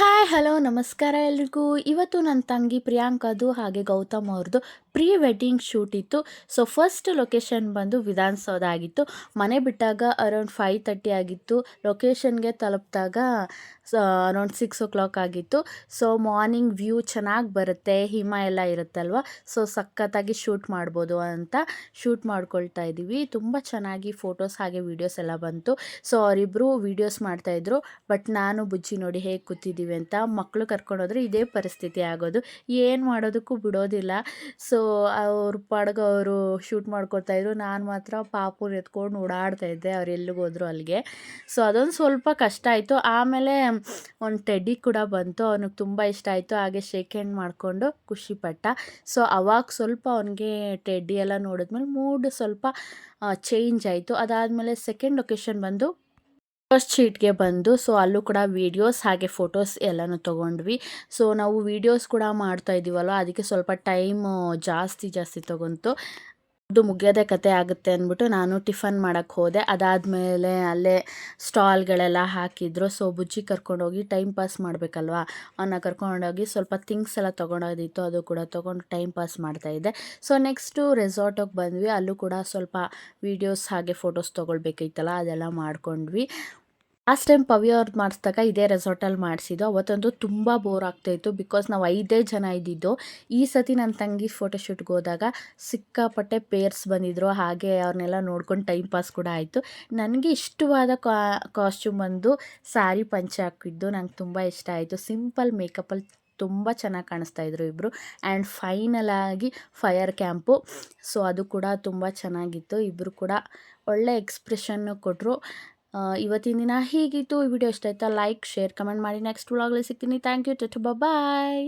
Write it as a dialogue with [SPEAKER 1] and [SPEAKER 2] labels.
[SPEAKER 1] Hi, hello, ನಮಸ್ಕಾರ ಎಲ್ರಿಗೂ. ಇವತ್ತು ನನ್ನ ತಂಗಿ ಪ್ರಿಯಾಂಕದು ಹಾಗೆ ಗೌತಮ್ ಅವ್ರದ್ದು ಪ್ರೀ ವೆಡ್ಡಿಂಗ್ ಶೂಟ್ ಇತ್ತು. ಸೊ ಫಸ್ಟ್ ಲೊಕೇಶನ್ ಬಂದು ವಿಧಾನಸೌಧ ಆಗಿತ್ತು ಮನೆ ಬಿಟ್ಟಾಗ ಅರೌಂಡ್ ಫೈವ್ ತರ್ಟಿ ಆಗಿತ್ತು. ಲೊಕೇಶನ್ಗೆ ತಲುಪಿದಾಗ ಅರೌಂಡ್ ಸಿಕ್ಸ್ ಓ ಕ್ಲಾಕ್ ಆಗಿತ್ತು. ಸೊ ಮಾರ್ನಿಂಗ್ ವ್ಯೂ ಚೆನ್ನಾಗಿ ಬರುತ್ತೆ. ಹಿಮ ಎಲ್ಲ ಇರುತ್ತಲ್ವ? ಸೊ ಸಖತ್ತಾಗಿ ಶೂಟ್ ಮಾಡ್ಬೋದು ಅಂತ ಶೂಟ್ ಮಾಡ್ಕೊಳ್ತಾ ಇದ್ದೀವಿ. ತುಂಬ ಚೆನ್ನಾಗಿ ಫೋಟೋಸ್ ಹಾಗೆ ವೀಡಿಯೋಸ್ ಎಲ್ಲ ಬಂತು. ಸೊ ಅವರಿಬ್ಬರು ವೀಡಿಯೋಸ್ ಮಾಡ್ತಾಯಿದ್ರು ಬಟ್ ನಾನು ಬುಜ್ಜಿ ನೋಡಿ ಹೇಗೆ ಕೂತಿದ್ದೀವಿ ಅಂತ ಮಕ್ಕಳು ಕರ್ಕೊಂಡೋದ್ರೆ ಇದೇ ಪರಿಸ್ಥಿತಿ ಆಗೋದು. ಏನು ಮಾಡೋದಕ್ಕೂ ಬಿಡೋದಿಲ್ಲ. ಸೊ ಅವ್ರ ಪಾಡ್ಗೆ ಅವರು ಶೂಟ್ ಮಾಡ್ಕೊಳ್ತಾಯಿದ್ರು ನಾನು ಮಾತ್ರ ಪಾಪುನ ಎತ್ಕೊಂಡು ಓಡಾಡ್ತಾ ಇದ್ದೆ. ಅವ್ರು ಎಲ್ಲಿಗೆ ಹೋದ್ರು ಅಲ್ಲಿಗೆ ಸೊ ಅದೊಂದು ಸ್ವಲ್ಪ ಕಷ್ಟ ಆಯಿತು. ಆಮೇಲೆ ಒಂದು ಟೆಡ್ಡಿ ಕೂಡ ಬಂತು. ಅವನಿಗೆ ತುಂಬ ಇಷ್ಟ ಆಯಿತು. ಹಾಗೆ ಶೇಕ್ ಹ್ಯಾಂಡ್ ಮಾಡಿಕೊಂಡು ಖುಷಿಪಟ್ಟ ಸೊ ಅವಾಗ ಸ್ವಲ್ಪ ಅವನಿಗೆ ಟೆಡ್ಡಿ ಎಲ್ಲ ನೋಡಿದ್ಮೇಲೆ ಮೂಡ್ ಸ್ವಲ್ಪ ಚೇಂಜ್ ಆಯಿತು. ಅದಾದಮೇಲೆ ಸೆಕೆಂಡ್ ಲೊಕೇಶನ್ ಬಂದು ಫಸ್ಟ್ ಶೀಟ್ಗೆ ಬಂದು ಸೊ ಅಲ್ಲೂ ಕೂಡ ವೀಡಿಯೋಸ್ ಹಾಗೆ ಫೋಟೋಸ್ ಎಲ್ಲನೂ ತೊಗೊಂಡ್ವಿ. ಸೊ ನಾವು ವೀಡಿಯೋಸ್ ಕೂಡ ಮಾಡ್ತಾ ಇದ್ದೀವಲ್ವ ಅದಕ್ಕೆ ಸ್ವಲ್ಪ ಟೈಮು ಜಾಸ್ತಿ ಜಾಸ್ತಿ ತೊಗೊಂತು. ಅದು ಮುಗಿಯೋದೇ ಕತೆ ಆಗುತ್ತೆ ಅಂದ್ಬಿಟ್ಟು ನಾನು ಟಿಫನ್ ಮಾಡೋಕ್ಕೆ ಹೋದೆ. ಅದಾದಮೇಲೆ ಅಲ್ಲೇ ಸ್ಟಾಲ್ಗಳೆಲ್ಲ ಹಾಕಿದ್ರು. ಸೊ ಬುಜ್ಜಿ ಕರ್ಕೊಂಡೋಗಿ ಟೈಮ್ ಪಾಸ್ ಮಾಡಬೇಕಲ್ವಾ? ಅವನ್ನ ಕರ್ಕೊಂಡೋಗಿ ಸ್ವಲ್ಪ ಥಿಂಗ್ಸ್ ಎಲ್ಲ ತೊಗೊಂಡೋದಿತ್ತು ಅದು ಕೂಡ ತೊಗೊಂಡು ಟೈಮ್ ಪಾಸ್ ಮಾಡ್ತಾಯಿದ್ದೆ ಸೊ ನೆಕ್ಸ್ಟು ರೆಸಾರ್ಟಿಗೆ ಬಂದ್ವಿ. ಅಲ್ಲೂ ಕೂಡ ಸ್ವಲ್ಪ ವೀಡಿಯೋಸ್ ಹಾಗೆ ಫೋಟೋಸ್ ತೊಗೊಳ್ಬೇಕಿತ್ತಲ್ಲ ಅದೆಲ್ಲ ಮಾಡ್ಕೊಂಡ್ವಿ. ಲಾಸ್ಟ್ ಟೈಮ್ ಪವಿ ಅವ್ರದ್ದು ಮಾಡಿಸಿದಾಗ ಇದೇ ರೆಸಾರ್ಟಲ್ಲಿ ಮಾಡಿಸಿದ್ದು. ಅವತ್ತೊಂದು ತುಂಬ ಬೋರ್ ಆಗ್ತಾಯಿತ್ತು ಬಿಕಾಸ್ ನಾವು ಐದೇ ಜನ ಇದ್ದಿದ್ದು. ಈ ಸತಿ ನನ್ನ ತಂಗಿ ಫೋಟೋಶೂಟ್ಗೆ ಹೋದಾಗ ಸಿಕ್ಕಾಪಟ್ಟೆ ಪೇರ್ಸ್ ಬಂದಿದ್ರು. ಹಾಗೆ ಅವ್ರನ್ನೆಲ್ಲ ನೋಡ್ಕೊಂಡು ಟೈಮ್ ಪಾಸ್ ಕೂಡ ಆಯಿತು. ನನಗೆ ಇಷ್ಟವಾದ ಕಾಸ್ಟ್ಯೂಮ್ ಬಂದು ಸ್ಯಾರಿ ಪಂಚೆ ಹಾಕಿದ್ದು ನಂಗೆ ತುಂಬ ಇಷ್ಟ ಆಯಿತು. ಸಿಂಪಲ್ ಮೇಕಪ್ಪಲ್ಲಿ ತುಂಬ ಚೆನ್ನಾಗಿ ಕಾಣಿಸ್ತಾ ಇದ್ರು ಇಬ್ಬರು ಆ್ಯಂಡ್ ಫೈನಲ್ ಆಗಿ ಫೈರ್ ಕ್ಯಾಂಪು ಸೊ ಅದು ಕೂಡ ತುಂಬ ಚೆನ್ನಾಗಿತ್ತು. ಇಬ್ಬರು ಕೂಡ ಒಳ್ಳೆ ಎಕ್ಸ್ಪ್ರೆಷನ್ನು ಕೊಟ್ಟರು ಇವತ್ತಿನ ದಿನ ಹೀಗಿತ್ತು. ಈ ವಿಡಿಯೋ ಇಷ್ಟ ಆಯ್ತಾ ಲೈಕ್ ಶೇರ್ ಕಮೆಂಟ್ ಮಾಡಿ. ನೆಕ್ಸ್ಟ್ ವ್ಲಾಗಲ್ಲಿ ಸಿಗ್ತೀನಿ. Thank you to bye